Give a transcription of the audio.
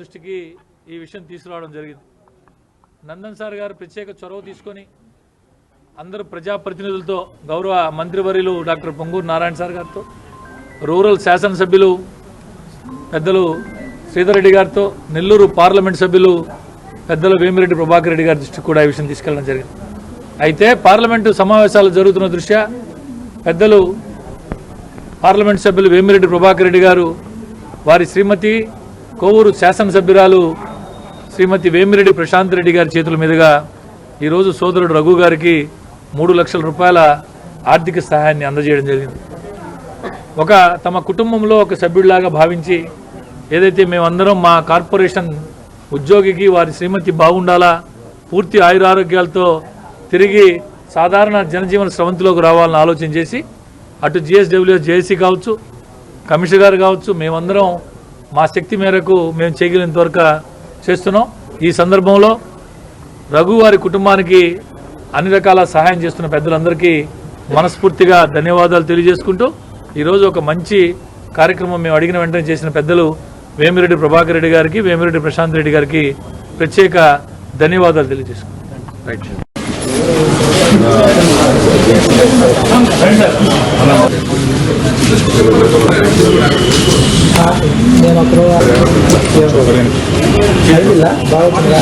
దృష్టికి ఈ విషయం తీసుకురావడం జరిగింది. నందన్ సార్ గారు ప్రత్యేక చొరవ తీసుకొని అందరూ ప్రజాప్రతినిధులతో గౌరవ మంత్రివర్యులు డాక్టర్ పొంగూరు నారాయణ సార్ గారితో రూరల్ శాసనసభ్యులు పెద్దలు శ్రీధర్ రెడ్డి గారితో నెల్లూరు పార్లమెంట్ సభ్యులు పెద్దలు వేమిరెడ్డి ప్రభాకర్ రెడ్డి గారి దృష్టికి కూడా ఈ విషయం తీసుకెళ్ళడం జరిగింది. అయితే పార్లమెంటు సమావేశాలు జరుగుతున్న దృష్ట్యా పెద్దలు పార్లమెంట్ సభ్యులు వేమిరెడ్డి ప్రభాకర్ రెడ్డి గారు వారి శ్రీమతి కోవూరు శాసనసభ్యురాలు శ్రీమతి వేమిరెడ్డి ప్రశాంత్ రెడ్డి గారి చేతుల మీదుగా ఈరోజు సోదరుడు రఘు గారికి మూడు లక్షల రూపాయల ఆర్థిక సహాయాన్ని అందజేయడం జరిగింది. ఒక తమ కుటుంబంలో ఒక సభ్యుడిలాగా భావించి ఏదైతే మేమందరం మా కార్పొరేషన్ ఉద్యోగికి వారి శ్రీమతి బాగుండాలా పూర్తి ఆయురారోగ్యాలతో తిరిగి సాధారణ జనజీవన స్రవంతిలోకి రావాలని ఆలోచన చేసి అటు జిఎస్డబ్ల్యూ జేఏసీ కావచ్చు కమిషనర్ గారు కావచ్చు మేమందరం మా శక్తి మేరకు మేము చేయగలిగినంతవరకు చేస్తున్నాం. ఈ సందర్భంలో రఘు వారి కుటుంబానికి అన్ని రకాల సహాయం చేస్తున్న పెద్దలందరికీ మనస్ఫూర్తిగా ధన్యవాదాలు తెలియజేసుకుంటూ ఈరోజు ఒక మంచి కార్యక్రమం మేము అడిగిన వెంటనే చేసిన పెద్దలు వేమిరెడ్డి ప్రభాకర్ రెడ్డి గారికి వేమిరెడ్డి ప్రశాంత్ రెడ్డి గారికి ప్రత్యేక ధన్యవాదాలు తెలియజేసుకుంటాం Alhamdulillah, bawat mga